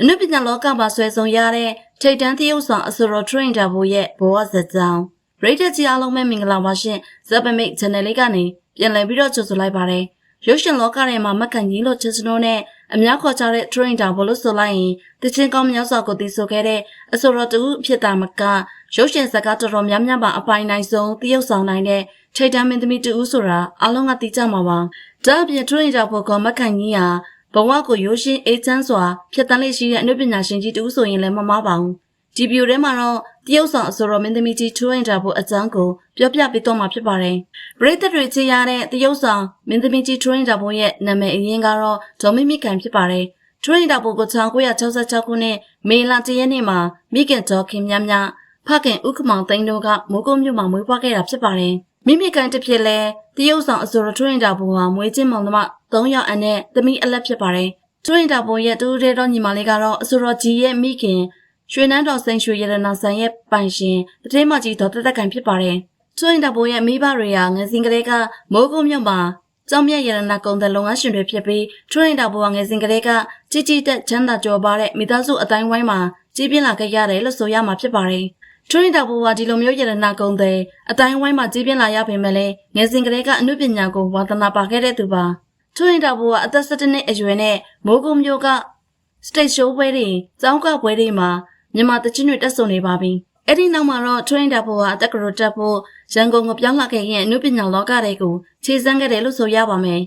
အနုပညာလောကမှာဆွဲဆောင်ရတဲ့ထိတ်တန်းသရုပ်ဆောင်အဆိုတော် Train တာဘိုရဲ့ဘဝဇာတ်ကြောင်းရိတ်တက်ကြီးအားလုံးပဲမင်္ဂလာပါရှင်ဇပ်ပမိတ် channel လေးကနေပြန်လည်ပြီးတော့ကြိုဆိုလိုက်ပါတယ်ရုပ်ရှင်လောကထဲမှာမက်ကန်ကြီးလို့ချစ်စနိုးနဲ့အများခေါ်ကြတဲ့ Train တာဘိုလို့ဆိုလိုက်ရင်တချင်းကောင်းမြောက်စွာကိုတည်ဆိုခဲ့တဲ့အဆိုတော်တူဖြစ်တာမကရုပ်ရှင်ဇာတ်ကားတော်တော်များများပါအပိုင်းနိုင်ဆုံးသရုပ်ဆောင်နိုင်တဲ့ထိတ်တန်းမင်းသမီးတူဆိုတာအားလုံးကသိကြမှာပါဒါအပြင် Train တာဘိုကမက်ကန်ကြီးဟာ ဘဝကိုရိုးရှင်းအေးချမ်းစွာဖြတ်တန်းလေးရှိတဲ့အနုပညာရှင်ကြီးတူဆိုရင်လည်းမမားပါဘူး။ဒီဗီဒီယိုထဲမှာတော့တရုတ်ဆောင်အစောတော်မင်းသမီးကြီးထူအင်တာဖို့အကြောင်းကိုပြောပြပေးတော့မှာဖြစ်ပါတယ်။ပရိသတ်တွေချစ်ရတဲ့တရုတ်ဆောင်မင်းသမီးကြီးထူအင်တာဖို့ရဲ့နာမည်အရင်းကတော့ဒေါ်မီမီကန်ဖြစ်ပါတယ်။ထူအင်တာဖို့ကို1966ခုနှစ်မေလ10ရက်နေ့မှာမိခင်ဒေါ်ခင်မြမြဖခင်ဥက္ကမောင်သိန်းတို့ကမိုးကုတ်မြို့မှာမွေးဖွားခဲ့တာဖြစ်ပါတယ်။ မိမိကန်တစ်ဖြစ်လဲတရုတ်ဆောင်အစောတော်ထူအင်တာဖို့ဟာမွေးချင်းမောင်နှမ3ယောက်အနက်သမီးအလက်ဖြစ်ပါတယ်။ထူအင်တာဖို့ရဲ့တူတဲတော်ညီမလေးကတော့အစောတော်ကြီးရဲ့မိခင်ရွှေနန်းတော်စိန်ရွှေရတနာဆန်ရဲ့ပိုင်ရှင်တတိမကြီးဒေါ်တက်တက်ကန်ဖြစ်ပါတယ်။ထူအင်တာဖို့ရဲ့မိဘတွေဟာငယ်စဉ်ကလေးကမိုးကုတ်မြို့မှာကျောင်းမြတ်ရတနာကုံတဲ့လုပ်ငန်းရှင်တွေဖြစ်ပြီးထူအင်တာဖို့ကငယ်စဉ်ကလေးကကြီးကြီးတက်ချမ်းသာကြော်ပါတဲ့မိသားစုအတိုင်းဝိုင်းမှာကြီးပြင်းလာခဲ့ရတယ်လို့ဆိုရမှာဖြစ်ပါတယ်။ ထွင်းတာဘူဝါဒီလိုမျိုးရတနာကုံတဲ့အတိုင်းဝိုင်းမှာကြီးပြင်းလာရပေမဲ့လည်းငယ်စဉ်ကလေးကအမှုပညာကိုဝါသနာပါခဲ့တဲ့သူပါထွင်းတာဘူဝါအသက်17နှစ်အရွယ်နဲ့မိုးကုံမျိုးကစတိတ်ရှိုးပွဲတွေကျောင်းကပွဲတွေမှာမြန်မာတချင်းတွေတက်ဆုံနေပါပြီအဲ့ဒီနောက်မှာတော့ထွင်းတာဘူဝါအသက်ကရိုတက်ဖို့ရန်ကုန်ကိုပြောင်းလာခဲ့ရင်အမှုပညာလောကတွေကိုခြေစမ်းခဲ့တယ်လို့ဆိုရပါမယ်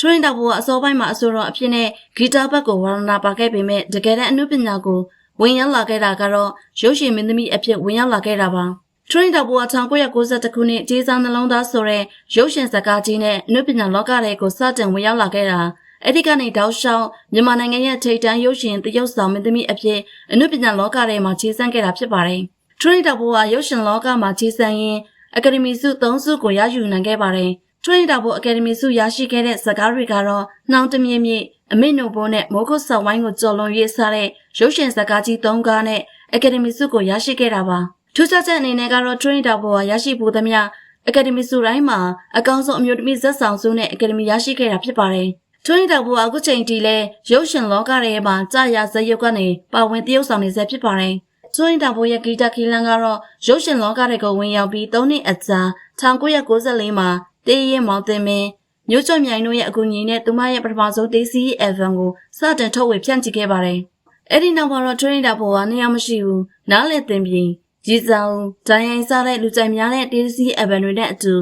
ထွင်းတာဘူဝါအစောပိုင်းမှာအဆိုတော်အဖြစ်နဲ့ဂီတာဘက်ကိုဝါသနာပါခဲ့ပေမဲ့တကယ်တမ်းအမှုပညာကို ဝင်ရောက်လာခဲ့တာကတော့ရုပ်ရှင်မင်းသမီးအဖြစ်ဝင်ရောက်လာခဲ့တာပါ။ Train တော်ဘူ1992ခုနှစ်ဂျေဇာနှလုံးသားဆိုတဲ့ရုပ်ရှင်ဇာတ်ကားကြီးနဲ့အနုပညာလောကတွေကိုစတင်ဝင်ရောက်လာခဲ့တာအဲ့ဒီကနေတောက်လျှောက်မြန်မာနိုင်ငံရဲ့ထိပ်တန်းရုပ်ရှင်တရုတ်ဆောင်မင်းသမီးအဖြစ်အနုပညာလောကထဲမှာခြေစမ်းခဲ့တာဖြစ်ပါတယ်။ Train တော်ဘူကရုပ်ရှင်လောကမှာခြေစမ်းရင်းအကယ်ဒမီဆု၃ဆုကိုရယူနိုင်ခဲ့ပါတယ်။ Train တော်ဘူအကယ်ဒမီဆုရရှိခဲ့တဲ့ဇာတ်ကားတွေကတော့နှောင်တမြင့်မြင့်အမေနိုဘိုးနဲ့မိုးကုတ်ဆောက်ဝိုင်းကိုကြော်လွန်ရေးစားတဲ့ ရုပ်ရှင်ဇာတ်ကားကြီး၃ကားနဲ့အကယ်ဒမီဆုကိုရရှိခဲ့တာပါထူးခြားချက်အနေနဲ့ကတော့ Train တော်ဘောရရှိဖို့သမျှအကယ်ဒမီဆုတိုင်းမှာအကောင်းဆုံးအမျိုးသမီးဇက်ဆောင်ဆုနဲ့အကယ်ဒမီရရှိခဲ့တာဖြစ်ပါတယ်။ Train တော်ဘောအခုချိန်ထိလဲရုပ်ရှင်လောကထဲမှာကြာရဇက်ရုပ်ကနေပါဝင်တရုပ်ဆောင်နေဆဲဖြစ်ပါတယ်။ Train တော်ဘောရဲ့ဂီတာခီလန်ကတော့ရုပ်ရှင်လောကတွေကိုဝင်ရောက်ပြီး၃နှစ်အကြာ1994မှာတေးရဲမောင်တင်မင်းမျိုးကျော်မြိုင်တို့ရဲ့အကူအညီနဲ့သူမရဲ့ပထမဆုံး DC album ကိုစတင်ထုတ်ဝေဖြန့်ချိခဲ့ပါတယ်။ အဲ့ဒီနောက်မှာတော့ train တာပေါ်ကနေရာမရှိဘူး။နားလေတင်ပြီးရီဆောင်ဒိုင်းရင်စားတဲ့လူကြိုက်များတဲ့ DC album တွေနဲ့အတူ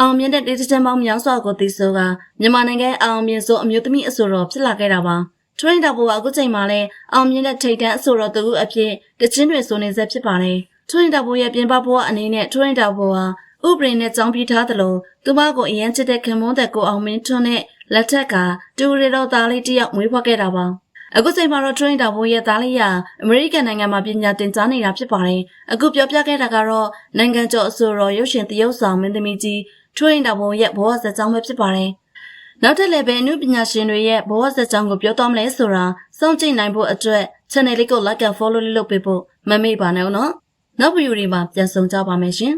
အောင်မြင်တဲ့ဒေသတန်ပေါင်းများစွာကိုတည်ဆိုကမြန်မာနိုင်ငံအောင်မြင်ဆုံးအမျိုးသမီးအဆိုတော်ဖြစ်လာခဲ့တာပါ။ train တာပေါ်အခုချိန်မှာလည်းအောင်မြင်တဲ့ထိတ်တန်းအဆိုတော်သူအဖြစ်တချင်းတွေဆိုနေဆက်ဖြစ်ပါတယ်။ train တာပေါ်ရဲ့ပြင်ပဘဝအနေနဲ့ train တာပေါ်ဟာဥပဒေနဲ့ကြောင်းပြထားသလိုသူမကိုအရန်ချစ်တဲ့ခင်မွန်းတဲ့ကိုအောင်မင်းထွန်းနဲ့လက်ထက်ကတူရီတော်သားလေးတယောက်မွေးဖွားခဲ့တာပါ အခုချိန်မှာတော့ train တာဘိုးရဲ့သားလေးရအမေရိကန်နိုင်ငံမှာပညာသင်ကြားနေတာဖြစ်ပါတယ်အခုပြောပြခဲ့တာကတော့နိုင်ငံကျော်အဆိုတော်ရုပ်ရှင်တရုပ်ဆောင်မင်းသမီးကြီး train တာဘိုးရဲ့ဘဝဇာတ်ကြောင်းပဲဖြစ်ပါတယ်နောက်ထပ်လည်းပဲအမှုပညာရှင်တွေရဲ့ဘဝဇာတ်ကြောင်းကိုပြောသွားမလဲဆိုတာစောင့်ကြည့်နိုင်ဖို့အတွက် channel လေးကို like and follow လုပ်ပေးဖို့မမေ့ပါနဲ့နော်နောက်ဗီဒီယိုတွေမှာပြန်ဆောင်ကြပါမယ်ရှင်